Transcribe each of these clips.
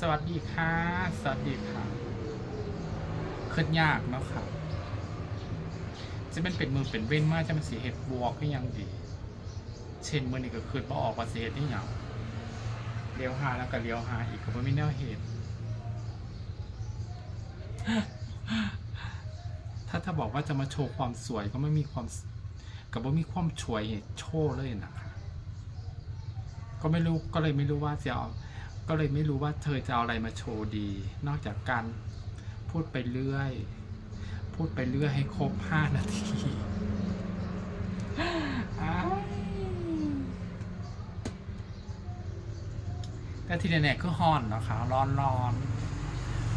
สวัสดีค่ะ สวัสดีค่ะขึ้นยากเนาะค่ะ จะเป็นเป็นมือเป็นเว้นมากจะมันสีเห็ดบวกก็ยังดี เช่นมือนี่ก็คืนพอออกว่าสีเห็ดนี่เหยังเลี้ยวหาแล้วก็เลี้ยวหาอีกก็ไม่แน่เหตุถ้าถ้าบอกว่าจะมาโชว์ความสวยก็ไม่มีความกับว่ามีความช่วยโชว์เลยนะคะก็ไม่รู้ก็เลยไม่รู้ว่าจะเอา ก็เลยไม่รู้ว่าเธอจะเอาอะไรมาโชว์ดี นอกจากการพูดไปเรื่อย พูดไปเรื่อยให้ครบห้านาทีแต่ที่แน่ๆคือฮ้อนเนาะคะร้อนร้อน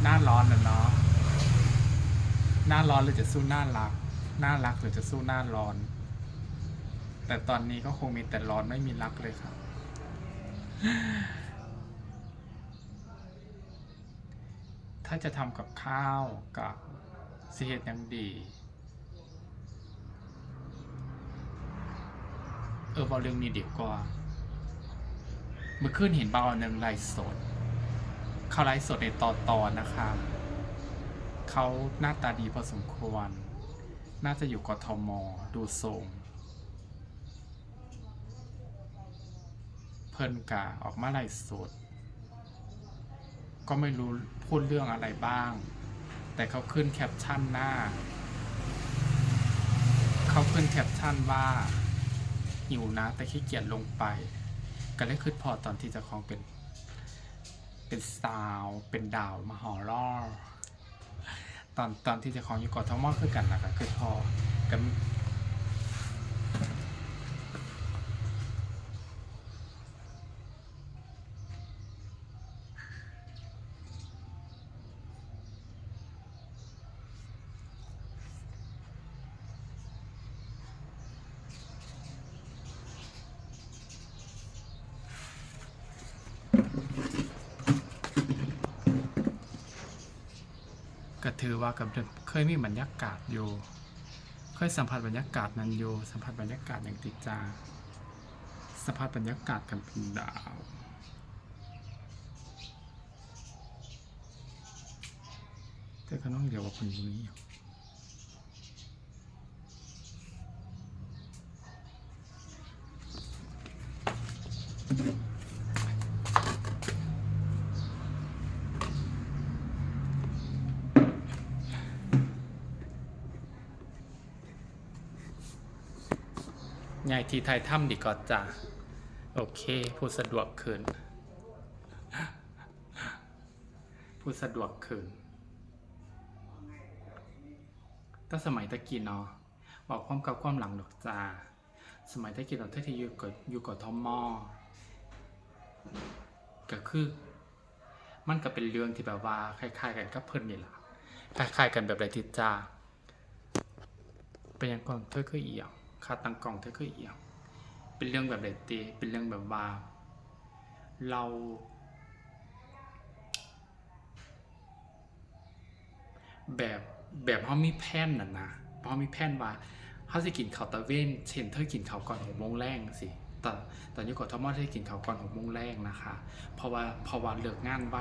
หน้าร้อนนะเนาะหน้าร้อนหรือจะสู้หน้ารักหน้ารักหรือจะสู้หน้าร้อน แต่ตอนนี้ก็คงมีแต่ร้อนไม่มีรักเลยครับ ถ้าจะทำกับข้าวกับสิเหตุยังดี เออบอกเรื่องนี้ดีกว่า เมื่อคืนเห็นเบาหนึ่งไลฟ์สด เขาไลฟ์สดในตอนตอนนะคะเขาหน้าตาดีพอสมควร น่าจะอยู่กทม ดูทรงเพิ่นกะออกมาไลฟ์สด ก็ไม่รู้พูดเรื่องอะไรบ้าง แต่เขาขึ้นแคปชั่นหน้า เขาขึ้นแคปชั่นว่าหิวนะ แต่ขี้เกียจลงไป ก็เลยขึ้นพอตอนที่จะของเป็น เป็นสาวเป็นดาวมาหอล่อตอนตอนที่จะของอยู่กอทมคือกันนะคะคือพอกับ ถือว่ากับเคยมีบรรยากาศอยู่ เคยสัมผัสบรรยากาศนั้นอยู่ สัมผัสบรรยากาศอย่างติดจาสัมผัสบรรยากาศกันเป็นดาวแต่ก็น้องเดียวกับคนนี้อยู่ ใหญ่ที่ไทยถ้ำดีก็จะโอเคพูดสะดวกขึ้นพูดสะดวกขึ้นก็สมัยตะกี้เนาะบอกความกับความหลังดอกจ้าสมัยตะกี้เราที่อยู่กับอยู่กับทอมมอก็คือ มันก็เป็นเรื่องที่แบบว่าคล้ายๆ กันกับเพิ่นนี่แหละคล้ายๆ กันแบบไรทิศจาเป็นอย่างก่อนเธอคือเอียง คาตังกล่องเธอคือเอียงเป็นเรื่องแบบไรตีเป็นเรื่องแบบว่าเราแบบแบบเขามีแผนน่ะนะเขามีแผนว่าเขาจะกินข้าวตะเวนเช่นเธอกินข้าวก่อนหกโมงแรงสิแต่แตอนนี้กดทอมอเธอกินข้าวก่อนหกโมงแรงนะคะ เพราะว่าเพราะว่าเลิกงานไว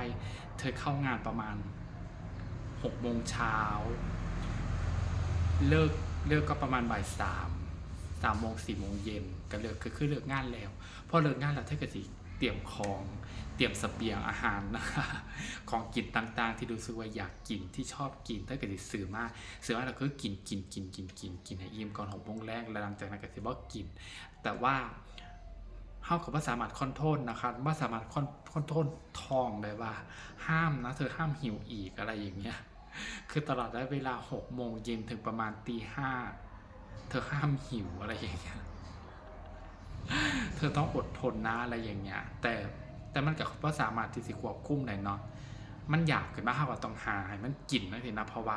เธอเข้างานประมาณหกโมงเช้าเลิกเลิกก็ประมาณบ่ายสาม สามโมงสี่โมงเย็นก็เลิกคือคือเลิกงานแล้วพอเลิกงานแล้วเธอก็สิเตรียมของเตรียมสเสบียงอาหารนะคะของกินต่างๆ ที่รู้สึกว่าอยากกินที่ชอบกินถ้าเกิดซื้อมาซื้อมาแล้วก็กินกินกินกินกินกินให้อิ่มก่อนหกโมงแรกแล้วหลังจากนั้นก็สิบ่กิน แต่ว่าเฮากับว่าสามารถคอนโทรลนะคะว่าสามารถคอนคอนโทรลทองได้ว่า ห้ามนะเธอห้ามหิวอีกอะไรอย่างเงี้ยคือตลอดระยะเวลาหกโมงเย็นถึงประมาณตีห้า เธอห้ามหิวอะไรอย่างเงี้ย เธอต้องอดทนนะอะไรอย่างเงี้ย แต่แต่มันกับว่าสามารถที่สิควบคุมได้เนาะ มันอยากขึ้นมาหาว่าต้องหาให้มันกินนั่นสินะเพราะว่า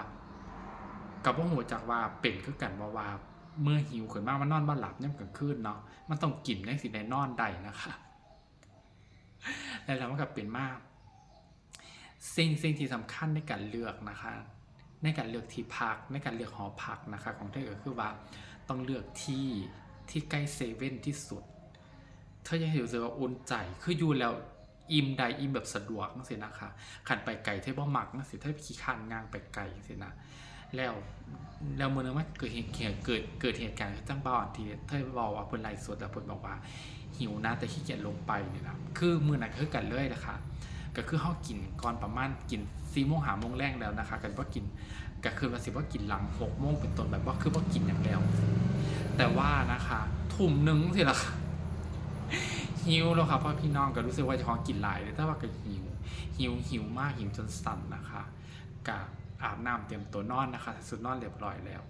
กับว่าหัวจากว่าเป็นคือกันว่าว่าเมื่อหิวขึ้นมากมันนอนบ้านหลับย่ำกลางคืนเนาะ มันต้องกินได้สิได้นอนได้นะคะแล้วเราก็เป็นมากสิ่งสิ่งที่สำคัญในการเลือกนะคะ ในการเลือกที่พักในการเลือกหอพักนะคะของเธอก็คือว่าต้องเลือกที่ที่ใกล้เซเว่นที่สุด เธอจะเห็นรู้สึกว่าอุ่นใจคืออยู่แล้วอิ่มใดอิ่มแบบสะดวกจังซี่นะคะขันไปไกลเทบ่มักจังซี่เทขี้คร้านงางไปไกลจังซี่นะแล้วแล้วมื้อนึงมันเกิดเหตุเกิดเกิดเหตุการณ์จังบ้านที่เธอบอกว่าเพิ่นไลฟ์สดแล้วเพิ่นบอกว่าหิวนะแต่ขี้เกียจลงไปเนี่ยนะคือมื้อนั้นคือกันเลยนะคะ ก็คือเฮากินก่อนประมาณกิน4โมง5โมงแรงแล้วนะคะ กันบ่ากินก็คือว่าสิบ่ากินหลัง6โมงเป็นต้นแบบว่าคือบ่ากินอย่างแล้ว แต่ว่านะคะทุ่มหนึงสิละค่ะหิวแล้วครับเพราะพี่น้องก็รู้สึกว่าจะของกินหลายเลยแต่ว่าก็หิวหิวหิวมากหิวจนสั่นนะคะกับอาบน้ำเตรียมตัวนอนนะคะ สุดนอนเรียบร้อยแล้ว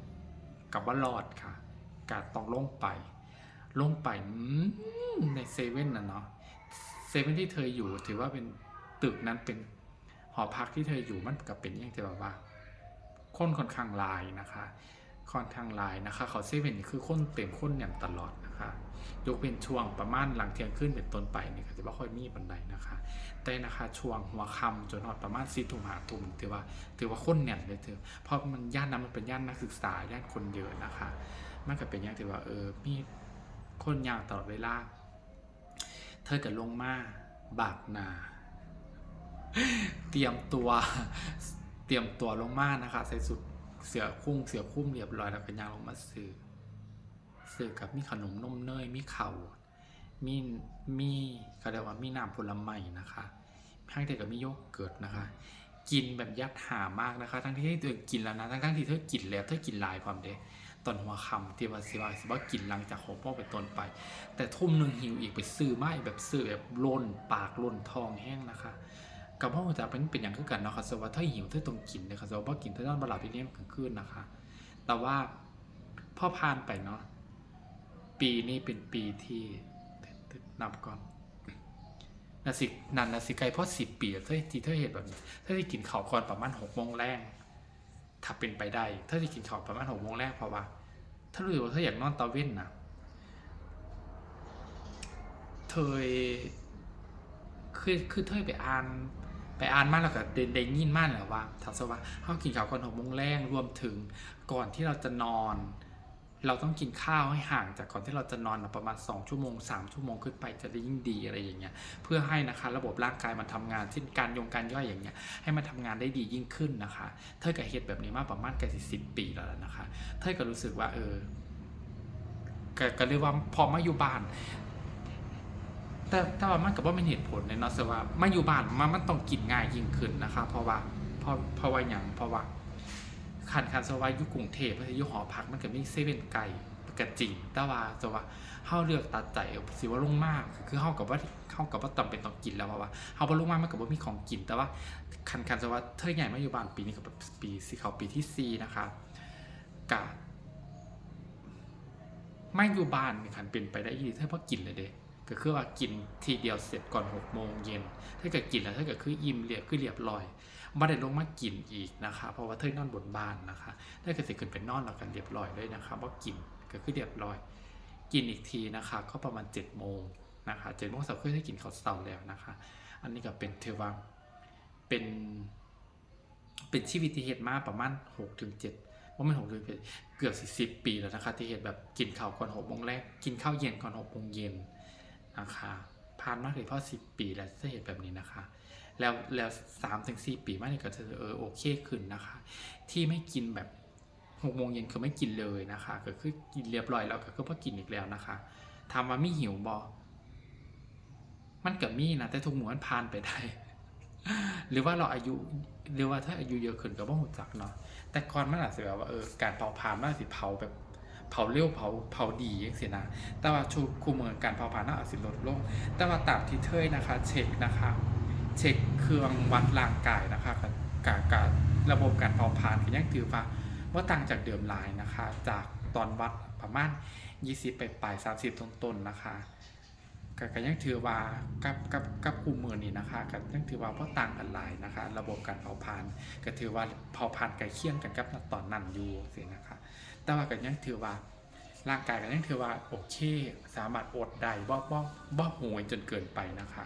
กับว่ารอดค่ะกาต้องลงไป ลงไปในเซเว่นนะเนาะเซเว่นที่เธออยู่ถือว่าเป็น ตึกนั้นเป็นหอพักที่เธออยู่มันก็เป็นอย่างที่แบบว่าคนค่อนข้างลายนะคะค่อนข้างลายนะคะ เขาเซเว่นคือคนเต็มคนอย่างตลอดนะคะ ยกเป็นช่วงประมาณหลังเที่ยงคืนเป็นต้นไปนี่ก็จะไม่ค่อยมีบันไดนะคะ แต่นะคะช่วงหัวค่ำจนฮอดประมาณสี่ทุ่มหาทุ่มถือว่าถือว่าคนเนี่ยเลยเถอะเพราะมันย่านนั้นมันเป็นย่านนักศึกษาย่านคนเยอะนะคะมันก็เป็นอย่างที่ว่าเออมีคนยาวตลอดเวลาเธอก็ลงมาบากนา เตรียมตัวเตรียมตัวลงมานะคะ ใส่สุดเสือคุ้งเสือคุ้มเรียบร้อยแล้วก็ยางลงมาซื้อซื้อกับมีขนมนมเนยมีเข่ามีมีเขาเรียกว่ามีน้ำผลไม้นะคะข้งเดียวกับมีโยเกิร์ตนะคะ กินแบบยัดหามากนะคะ ทั้งที่เธอกินแล้วนะทั้งทั้งที่เธอกินแล้วเธอกินหลายความเด้ตอนหัวคำที่ว่าสิว่าสิว่ากินหลังจากของพ่อไปต้นไป แต่ทุ่มหนึ่งหิวอีกไปซื้อไม่แบบซื้อแบบล้นปากล้นทองแห้งนะคะ กับพ่อจะเป็นเป็นอย่างคือกันเนาะค่ะสว่าถ้าหิวเธอต้องกินเลยค่ะสว่ากินเธอนอนบหลับพี่เลี้ยงกลางคืนนะคะ แต่ว่าพ่อผ่านไปเนาะปีนี้เป็นปีที่นับก่อนนาสินันนาสิไกลเพราะสิบปีเธอที่เธอเห็นแบบนี้เธอที่กินข้าวก่อนประมาณหกโมงแรงถ้าเป็นไปได้เธอที่กินข้าวประมาณหกโมงแรกเพราะว่า ถ้ารู้สึกว่าเธออยากนอนตาเว้นนะเธอคือคือเธอไปอ่าน ไปอ่านมาแล้วก็ได้ได้ยินมาแล้วว่าถ้าสมมุติว่าเขากินข้าวก่อนหกโมงแรงรวมถึงก่อนที่เราจะนอน เราต้องกินข้าวให้ห่างจากก่อนที่เราจะนอนประมาณ 2 ชั่วโมง 3 ชั่วโมงขึ้นไปจะได้ยิ่งดีอะไรอย่างเงี้ยเพื่อให้นะคะระบบร่างกายมันทำงานเช่นการยงการย่อยอย่างเงี้ยให้มันทำงานได้ดียิ่งขึ้นนะคะเธอกับเหตุแบบนี้มาประมาณเกันสิบปีแล้วนะคะเธอก็รู้สึกว่าเออก็เรียกว่าพอมาอยู่บ้าน แต่แต่ว่ามันก็บ่เป็นเหตุผลเลยเนาะแต่ว่ามาอยู่บ้านมันมันต้องกินง่ายยิ่งขึ้นนะคะเพราะว่าเพราะเพราะว่าอย่างเพราะว่าคันคันสวายอยู่กรุงเทพหรืออยู่หอพักมันก็มีเซเว่นไก่ก็จริงแต่ว่าแต่ว่าเฮาเลือกตัดใจสิว่าลงมากคือเฮากับว่าเฮากับว่าจำเป็นต้องกินแล้วเพราะว่าเฮาบ่ลงมากมันก็บ่มีของกิน แต่ว่าคันคันสว่าเธอใหญ่มาอยู่บ้านปีนี้ก็ปีสิเขาปีที่สี่นะคะกะไม่อยู่บ้านนี่คันเป็นไปได้อีเธอพอกินเลยเด้ ก็คือว่ากินทีเดียวเสร็จก่อน6โมงเย็นถ้าเกิดกินแล้วถ้าเกิดคืออิ่มเรียบคือเรียบร้อยไม่ได้ลงมากินอีกนะคะ เพราะว่าเธอนอนบนบ้านนะคะถ้าเกิดสิขึ้นไปนอนแล้วกันเรียบร้อยเลยนะคะว่ากินก็คือเรียบร้อย กินอีกทีนะคะก็ประมาณ7โมงนะคะเจ็ดโมงเสาร์คือได้กินข้าวเสาร์แล้วนะคะ อันนี้ก็เป็นเทอว่าเป็นเป็นชีวิตที่เหตุมาประมาณ6ถึง7ว่ามัน6ถึง7เกือบ40ปีแล้วนะคะที่เหตุแบบกินข้าวก่อน6โมงแรกกินข้าวเย็นก่อน6โมงเย็น นะคะผ่านมาถึงพอสิบปีแล้วจะเห็นแบบนี้นะคะ แล้วแล้วสามถึงสี่ปีมากเนี่ยก็จะเออโอเคขึ้นนะคะ ที่ไม่กินแบบหกโมงเย็นคือไม่กินเลยนะคะ ก็คือกินเรียบร้อยแล้วก็คือพอกินอีกแล้วนะคะถามว่าม่หิวบอมันกับมีนะแต่ทุกหมู่มันผ่านไปได้หรือว่าเราอายุหรือว่าถ้าอายุเยอะขึ้นก็บ่หูจักเนาะแต่ก่อนมันอาจจะแบบว่าเออการเผาผลาญมันอาจจะเผาแบบ เผาเร็วเผาเผาดีอย่างเสียนะ แต่ว่าชูคูเมืองการเผาผลาญน่าอาจสิลดลง แต่ว่าตามที่เทยนะคะ เช็คนะคะ เช็คเครื่องวัดร่างกายนะคะกับกับกับระบบการเผาผลาญก็ยังถือว่าว่าต่างจากเดิมลายนะคะ จากตอนวัดประมาณ 20 ไปปลาย 30 ต้นๆนะคะก็ก็ยังถือว่ากับกับกับคูเมืองนี่นะคะก็ยังถือว่าเพราะต่างกันหลายนะคะ ระบบการเผาผลาญก็ถือว่าเผาผลาญใกล้เคียงกันกับตอนนั้นอยู่สินะคะ แต่ว่าก็ยังถือว่า ร่างกายก็ยังถือว่าโอเค สามารถอดได้บ่บ่บ่หวยจนเกินไปนะคะ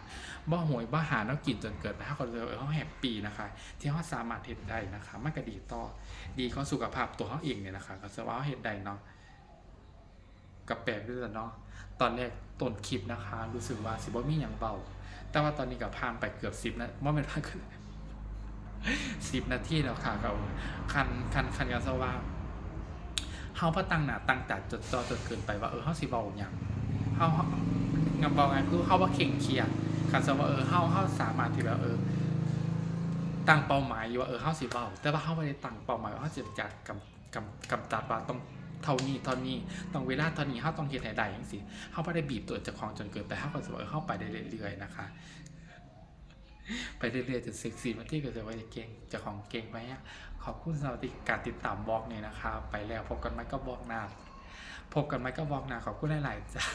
บ่หวยบ่หาแล้วกินจนเกินไปถ้าเขาเจอเขาแฮปปี้นะคะ ที่เขาสามารถเห็นได้นะคะมันก็ดีต่อดีข้อสุขภาพตัวเขาเองเนี่ยนะคะก็จะว่าเาเห็นได้เนาะกับแปลกด้วยเนาะตอนแรกต้นคลิปนะคะ รู้สึกว่าสิบ่มีอย่างเบาแต่ว่าตอนนี้ก็ผ่านไปเกือบสิบนะว่าเป็นผ่านเกือบสิบนาทีแล้วค่ะกับคันคันคันกันซะว่า เฮาพอตั้งหน้าตั้งตาจดจ่อจนเกินไปว่าเออเฮาสิเว้าหยังเฮาเฮางำเบาไงคือเฮาว่าเข่งเคียดคันซะว่าเออเฮาเฮาสามารถที่แบบเออตั้งเป้าหมายอยู่ว่าเออเฮาสิเว้าแต่ว่าเฮาบ่ได้ตั้งเป้าหมายว่าเฮาจะจัดกำกำกำจัดว่าต้องเท่านี้เท่านี้ต้องเวลาเท่านี้เฮาต้องเฮ็ดให้ได้จังซี่เฮาบ่ได้บีบตัวเจ้าของจนเกินไปเฮาก็สิว่าเออเฮาไปได้เรื่อยๆนะคะ ไปเรื่อยๆจนเซ็กซี่มาที่ก็จะว่าจะเก่งจะของเก่งไหมขอบคุณสำหรับการติดตามบล็อกเนี่ยนะคะไปแล้วพบกันไหมก็บล็อกหน้าพบกันไหมก็บล็อกหน้าขอบคุณหลายๆจ้า